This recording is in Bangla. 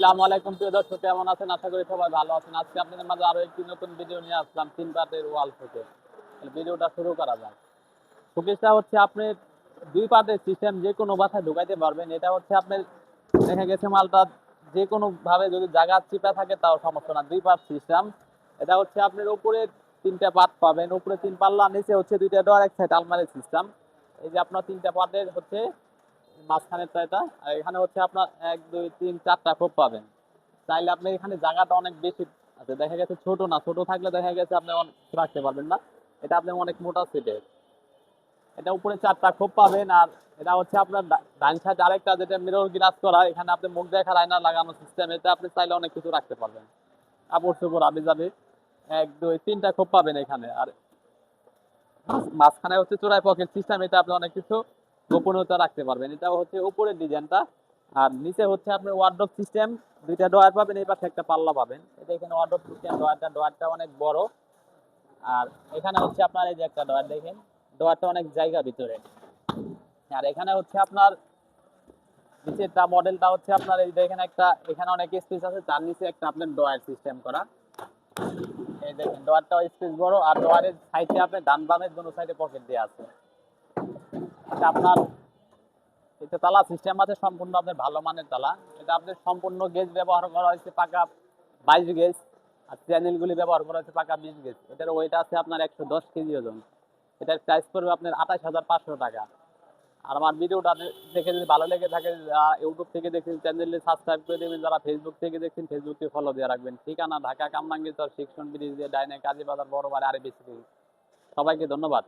আসসালামু আলাইকুম, প্রিয় দর্শক, কেমন আছেন? আশা করি সবাই ভালো আছেন। আজকে আপনাদের মাঝে আরও একটি নতুন ভিডিও নিয়ে আসলাম তিন পাতের ওয়াল থেকে। ভিডিওটা শুরু করা যাক। শোকেসটা হচ্ছে আপনি দুই পাতের সিস্টেম যে কোনো বাসায় ঢুকাইতে পারবেন। এটা হচ্ছে আপনার, দেখা গেছে মালটা যে কোনো ভাবে যদি জায়গা চিপা থাকে, তাও সমস্যা না। দুই পার্ট সিস্টেম এটা হচ্ছে আপনার উপরে তিনটা পার্ট পাবেন। উপরে তিন পাল্লা, নিচে হচ্ছে দুইটা ডোর এক সাইড আলমারি সিস্টেম এই যে আপনার তিনটা পার্টের হচ্ছে মাঝখানেরটা এটা আর এখানে হচ্ছে আপনার এক, দুই, তিন, চারটা খোপ পাবেন। চাইলে আপনি এখানে জায়গাটা অনেক বেশি আছে, দেখা গেছে ছোট না, ছোট থাকলে দেখা গেছে আপনি অনেক রাখতে পারবেন না। এটা আপনি অনেক মোটা সেটের এটা উপরে চারটা খোপ পাবেন, আর এটা হচ্ছে আপনার ডান সাইড আরেকটা যেটা মিরর গ্লাস করা, এখানে আপনি মুখ দেখার আয়না লাগানো সিস্টেম এটা আপনি চাইলে অনেক কিছু রাখতে পারবেন। কাপড় চোপড় আবি যাবে। এক, দুই, তিনটা খোপ পাবেন এখানে, আর মাঝখানে হচ্ছে চোরাই পকেট সিস্টেম এটা আপনি অনেক কিছু গোপনীয়তা রাখতে পারবেন। এটা হচ্ছে উপরের ডিজাইনটা। আর নিচে হচ্ছে আপনার ওয়ার্ড্রপ সিস্টেম দুইটা ডয়ার পাবেন, এই পাশে একটা পাল্লা পাবেন। এটা এখানে ওয়ার্ড্রপ সিস্টেম ডয়ারটা ডয়ারটা অনেক বড়। আর এখানে হচ্ছে আপনার এই যে একটা ডয়ার দেখেন ডয়ারটা অনেক জায়গা ভিতরে। আর এখানে হচ্ছে আপনার নিচেরটা মডেলটা হচ্ছে আপনার এই দেখেন একটা, এখানে অনেক স্পেস আছে, তার নিচে একটা আপনার ডয়ার সিস্টেম করা। এই দেখেন ডয়ারটা স্পেস বড়, আর ডয়ারের সাইডে আপনার ডান বামের দুটো সাইডে পকেট দেওয়া আছে। আপনার তালা সিস্টেম আছে, সম্পূর্ণ আপনার ভালো মানের তালা। এটা আপনার সম্পূর্ণ গেজ ব্যবহার করা হয়েছে পাকা বাইশ গেজ আর চ্যানেলগুলি ব্যবহার করা হয়েছে পাকা বিশ গেজ এটার ওয়েট আছে আপনার একশো দশ কেজি ওজন। এটার প্রাইস পড়বে আপনার আঠাশ হাজার পাঁচশো টাকা। আর আমার ভিডিওটা দেখে যদি ভালো লেগে থাকে ইউটিউব থেকে দেখছেন চ্যানেলে সাবস্ক্রাইব করে দেবেন। যারা ফেসবুক থেকে দেখছেন ফেসবুকে ফলো দিয়ে রাখবেন। ঠিকানা ঢাকা কামরাঙ্গীর চর শিক্ষণ ব্রিজ দিয়ে, ডাইনে কাজী বাজার বড় বাড়ি আরে বেশি সবাইকে ধন্যবাদ।